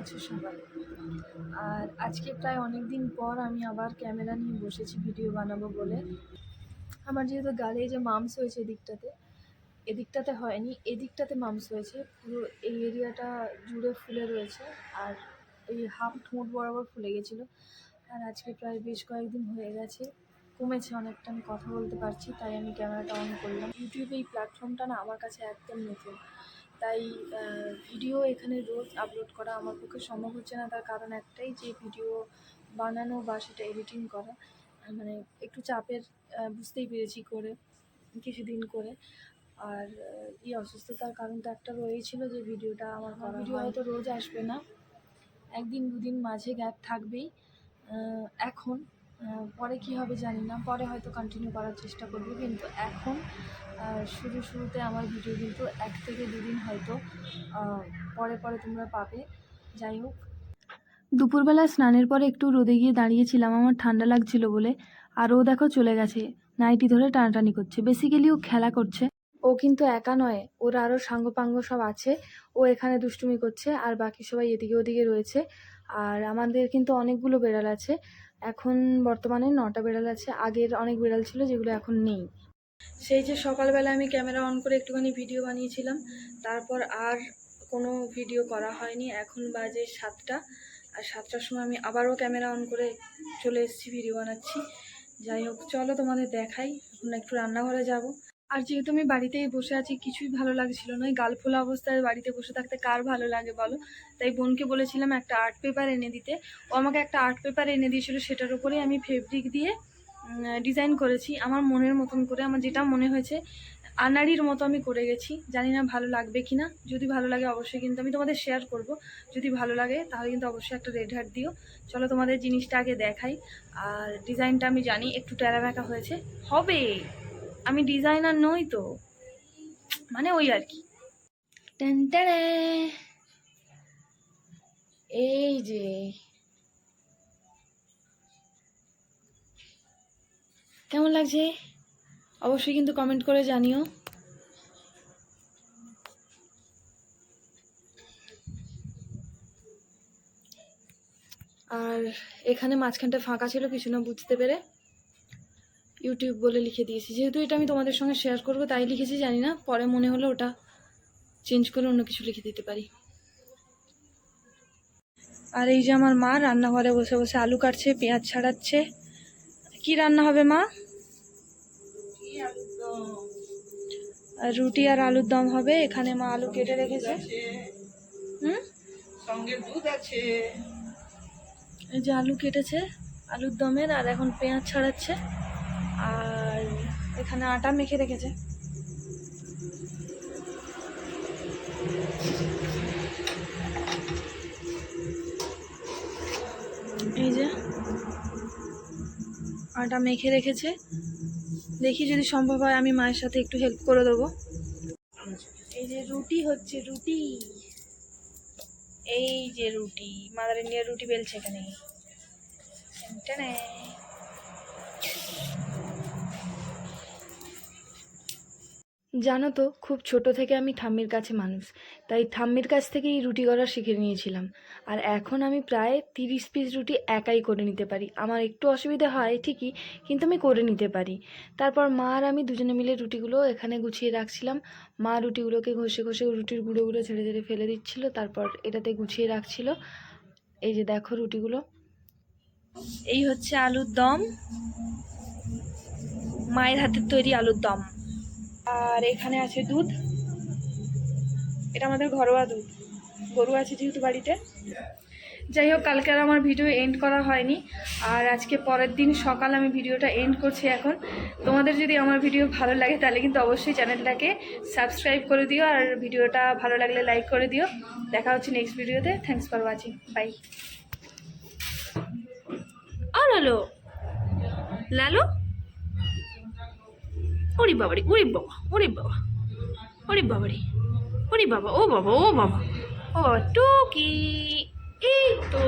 আছো সবাই? আর আজকে প্রায় অনেক দিন পর আমি আবার ক্যামেরা নিয়ে বসেছি ভিডিও বানাবো বলে। আমার যেহেতু গালে যে মামস হয়েছে এদিকটাতে এদিকটাতে হয়নি, এদিকটাতে মামস হয়েছে। পুরো এই এরিয়াটা জুড়ে ফুলে রয়েছে আর এই হাফ ঠোঁট বরাবর ফুলে গেছিল। আর আজকে প্রায় বেশ কয়েকদিন হয়ে গেছে, কমেছে অনেকটা, আমি কথা বলতে পারছি, তাই আমি ক্যামেরাটা অন করলাম। ইউটিউবে এই প্ল্যাটফর্মটা না আমার কাছে একদম নতুন। তাই ভিডিও এখানে রোজ আপলোড করা আমার পক্ষে সম্ভব হচ্ছে না। তার কারণ একটাই যে ভিডিও বানানো বা সেটা এডিটিং করা মানে একটু চাপের বুঝতেই পেরেছি করে কিছুদিন করে। আর এই অসুস্থতার কারণ তো একটা রয়েছিল যে ভিডিওটা আমার ভিডিও হয়তো রোজ আসবে না। একদিন দুদিন মাঝে গ্যাপ থাকবেই। এখন পরে কি হবে জানি না। পরে হয়তো কন্টিনিউ করার চেষ্টা করব। কিন্তু এখন শুরু শুরুতে আমার ভিডিও কিন্তু এক থেকে দুদিন হয়তো পরে পরে তোমরা পাবে। যাই হোক। দুপুরবেলা স্নানের পরে একটু রোদে গিয়ে দাঁড়িয়েছিলাম। আমার ঠান্ডা লাগছিল বলে। আর ও দেখো চলে গেছে। নাইটি ধরে টানাটানি করছে। বেসিক্যালি ও খেলা করছে। ও কিন্তু একা নয়। ওর আরও সাঙ্গপাঙ্গ সব আছে। ও এখানে দুষ্টুমি করছে। আর বাকি সবাই এদিকে ওদিকে রয়েছে। আর আমাদের কিন্তু অনেকগুলো বেড়াল আছে। এখন বর্তমানে নটা বিড়াল আছে। আগের অনেক বিড়াল ছিল যেগুলো এখন নেই। সেই যে সকালবেলা আমি ক্যামেরা অন করে একটুখানি ভিডিও বানিয়েছিলাম। তারপর আর কোনো ভিডিও করা হয়নি। এখন বাজে সাতটা। আর সাতটার সময় আমি আবারও ক্যামেরা অন করে চলে এসেছি, ভিডিও বানাচ্ছি। যাই হোক, চলো তোমাদের দেখাই। এখন একটু রান্নাঘরে যাব। আর যেহেতু আমি বাড়িতেই বসে আছি, কিছুই ভালো লাগছিল না। গাল ফোলা অবস্থায় বাড়িতে বসে থাকতে কার ভালো লাগে বলো? তাই বোনকে বলেছিলাম একটা আর্ট পেপার এনে দিতে। ও আমাকে একটা আর্ট পেপার এনে দিয়েছিল, সেটার উপরেই আমি ফেব্রিক দিয়ে ডিজাইন করেছি। আমার মনের মতন করে, আমার যেটা মনে হয়েছে, আনাড়ির মতো আমি করে গেছি। জানি না ভালো লাগবে কি না যদি ভালো লাগে অবশ্যই কিন্তু আমি তোমাদের শেয়ার করব। যদি ভালো লাগে, তাহলে কিন্তু অবশ্যই একটা রেড হার্ট দিও। চলো তোমাদের জিনিসটা আগে দেখাই। আর ডিজাইনটা আমি জানি, একটু টেরাবেঁকা হয়েছে। হবে! আমি ডিজাইনার নই তো। মানে ওই আর কি। এই যে। কেমন লাগছে? অবশ্যই কিন্তু কমেন্ট করে জানিও। আর এখানে মাঝখানটা ফাঁকা ছিল, কিছু না বুঝতে পেরে। ইউটিউব বলে লিখে দিয়েছি। যেহেতু এটা আমি তোমাদের সঙ্গে শেয়ার করব তাই লিখেছি জানি না। পরে মনে হলো ওটা চেঞ্জ করে অন্য কিছু লিখে দিতে পারি। আর এই যে আমার মা রান্নাঘরে বসে বসে আলু কাটছে পেঁয়াজ ছাড়াচ্ছে। কি রান্না হবে মা? আর রুটি আর আলুর দম হবে এখানে মা আলু কেটে রেখেছে। হুম? সঙ্গে দুধ আছে। এই যে আলু কেটেছে আলুর দমের আর এখন পেঁয়াজ ছাড়াচ্ছে। আর এখানে আটা মেখে রেখেছে। এই যে আটা মেখে রেখেছে। দেখি যদি সম্ভব হয় আমি মায়ের সাথে একটু হেল্প করে দেবো। এই যে রুটি হচ্ছে, রুটি। এই যে রুটি মাদার ইন্ডিয়ার রুটি বেলছে এখানে। জানো তো, খুব ছোট থেকে আমি ঠাম্মির কাছে মানুষ। তাই ঠাম্মির কাছ থেকেই রুটি করা শিখে নিয়েছিলাম। আর এখন আমি প্রায় তিরিশ পিস রুটি একাই করে নিতে পারি। আমার একটু অসুবিধা হয় ঠিকই, কিন্তু আমি করে নিতে পারি। তারপর মা আর আমি দুজনে মিলে রুটিগুলো এখানে গুছিয়ে রাখছিলাম। মা রুটিগুলোকে ঘষে ঘষে রুটির গুঁড়োগুলো ছেড়ে ছেড়ে ফেলে দিচ্ছিল, তারপর এটাতে গুছিয়ে রাখছিল। এই যে দেখো রুটিগুলো। এই হচ্ছে আলুর দম। মায়ের হাতের তৈরি আলুর দম। আর এখানে আছে দুধ। এটা আমাদের ঘরোয়া দুধ। গরু আছে যেহেতু বাড়িতে। যাই হোক, কালকে আর আমার ভিডিও এন্ড করা হয়নি। আর আজকে পরের দিন সকাল আমি ভিডিওটা এন্ড করছি এখন। তোমাদের যদি আমার ভিডিও ভালো লাগে, তাহলে কিন্তু অবশ্যই চ্যানেলটাকে সাবস্ক্রাইব করে দিও। আর ভিডিওটা ভালো লাগলে লাইক করে দিও। দেখা হচ্ছে নেক্সট ভিডিওতে। থ্যাংকস ফর ওয়াচিং বাই আর হ্যালো লালু? ওরে বাবারে, ওরে বাবা ওরে বাবা, ওরে বাবারে, ওরে বাবা, ও বাবা ও বাবা ও টুকি এই তো।